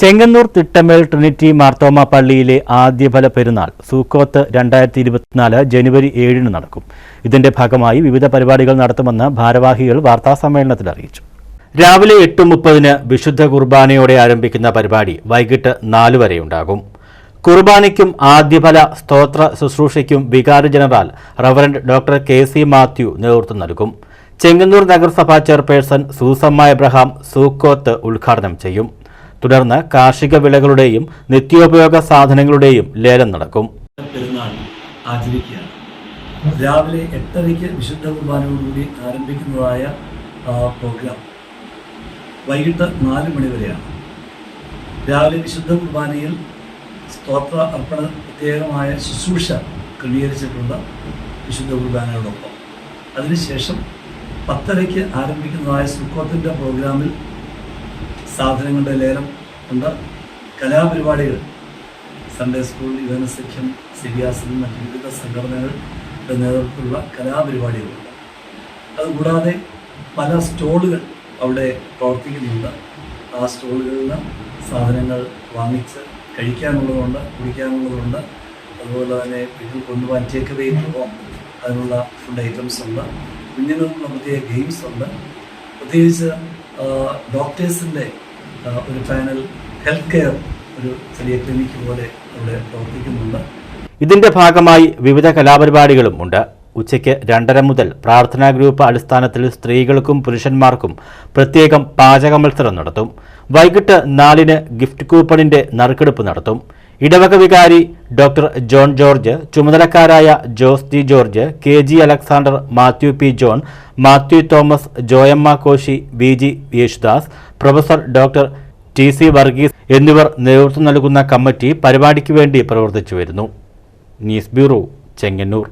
Chengannur തിട്ടമേൽ Trinity Marthoma പള്ളിയിലെ ആദ്യഫല പെരുന്നാൾ സൂക്കോത്ത് രണ്ടായിരത്തി ഇരുപത്തിനാല് ജനുവരി ഏഴിന് നടക്കും. ഇതിന്റെ ഭാഗമായി വിവിധ പരിപാടികൾ നടത്തുമെന്ന് ഭാരവാഹികൾ വാർത്താസമ്മേളനത്തിൽ അറിയിച്ചു. രാവിലെ എട്ട് മുപ്പതിന് വിശുദ്ധ കുർബാനയോടെ ആരംഭിക്കുന്ന പരിപാടി വൈകിട്ട് നാല് വരെയുണ്ടാകും കുർബാനയ്ക്കും ആദ്യഫല സ്തോത്ര ശുശ്രൂഷയ്ക്കും വികാരി general reverend doctor K C Mathew നേതൃത്വം നൽകും. ചെങ്ങന്നൂർ നഗരസഭാ ചെയർപേഴ്സൺ സൂസമ്മ എബ്രഹാം സൂക്കോത്ത് ഉദ്ഘാടനം ചെയ്യും. തുടർന്ന് കാർഷിക വിളകളുടെയും നിത്യോപയോഗ സാധനങ്ങളുടെയും ലേലം നടക്കും. രാവിലെ എട്ടരയ്ക്ക് വിശുദ്ധ കുർബാനയോടുകൂടി ആരംഭിക്കുന്നതായ പ്രോഗ്രാം വൈകിട്ട് നാല് മണി വരെയാണ്. രാവിലെ വിശുദ്ധ കുർബാനയിൽ സ്തോത്ര അർപ്പണ പ്രത്യേകമായ ശുശ്രൂഷ ക്രമീകരിച്ചിട്ടുള്ള വിശുദ്ധ കുർബാനയോടൊപ്പം. അതിനുശേഷം പത്തരയ്ക്ക് ആരംഭിക്കുന്നതായ സുക്കോത്തിന്റെ പ്രോഗ്രാമിൽ സാധനങ്ങളുടെ ലേലം ഉണ്ട് കലാപരിപാടികൾ. സൺഡേ സ്കൂൾ യുവന സഖ്യം സിബിയാസിലും മറ്റ് വിവിധ സംഘടനകളുടെ നേതൃത്വത്തിലുള്ള കലാപരിപാടികളുണ്ട് അതുകൂടാതെ പല സ്റ്റോളുകൾ അവിടെ പ്രവർത്തിക്കുന്നുണ്ട്. ആ സ്റ്റോളുകളിൽ നിന്ന് സാധനങ്ങൾ വാങ്ങിച്ച് കഴിക്കാനുള്ളതുണ്ട് കുടിക്കാനുള്ളതുണ്ട്. അതുപോലെ തന്നെ വീട്ടിൽ കൊണ്ടുപോകാൻ ടേക്ക് അവേ പോകാം. അതിനുള്ള ഫുഡ് ഐറ്റംസ് ഉണ്ട്. കുഞ്ഞുങ്ങൾക്കുള്ള പ്രത്യേക ഗെയിംസ് ഉണ്ട്. പ്രത്യേകിച്ച് ഡോക്ടേഴ്സിന്റെ ഒരു പാനൽ ഹെൽത്ത് കെയർ ഒരു ചെറിയ ക്ലിനിക്ക് പോലെ ഇവിടെ പ്രവർത്തിക്കുന്നുണ്ട്. ഇതിന്റെ ഭാഗമായി വിവിധ കലാപരിപാടികളും ഉണ്ട്. ഉച്ചയ്ക്ക് രണ്ടര മുതൽ പ്രാർത്ഥനാ ഗ്രൂപ്പ് അടിസ്ഥാനത്തിൽ സ്ത്രീകൾക്കും പുരുഷന്മാർക്കും പ്രത്യേകം പാചക മത്സരം നടത്തും. വൈകിട്ട് നാലിന് ഗിഫ്റ്റ് കൂപ്പണിന്റെ നറുക്കെടുപ്പ് നടത്തും. ഇടവക വികാരി doctor John George ചുമതലക്കാരായ Jose G George K G Alexander Mathew P John Mathew Thomas Joyamma Koshy V G Yesudas professor doctor T C Varghese എന്നിവർ നേതൃത്വം നൽകുന്ന കമ്മിറ്റി പരിപാടിക്ക് വേണ്ടി പ്രവർത്തിച്ചു വരുന്നു ന്യൂസ് ബ്യൂറോ ചെങ്ങന്നൂർ.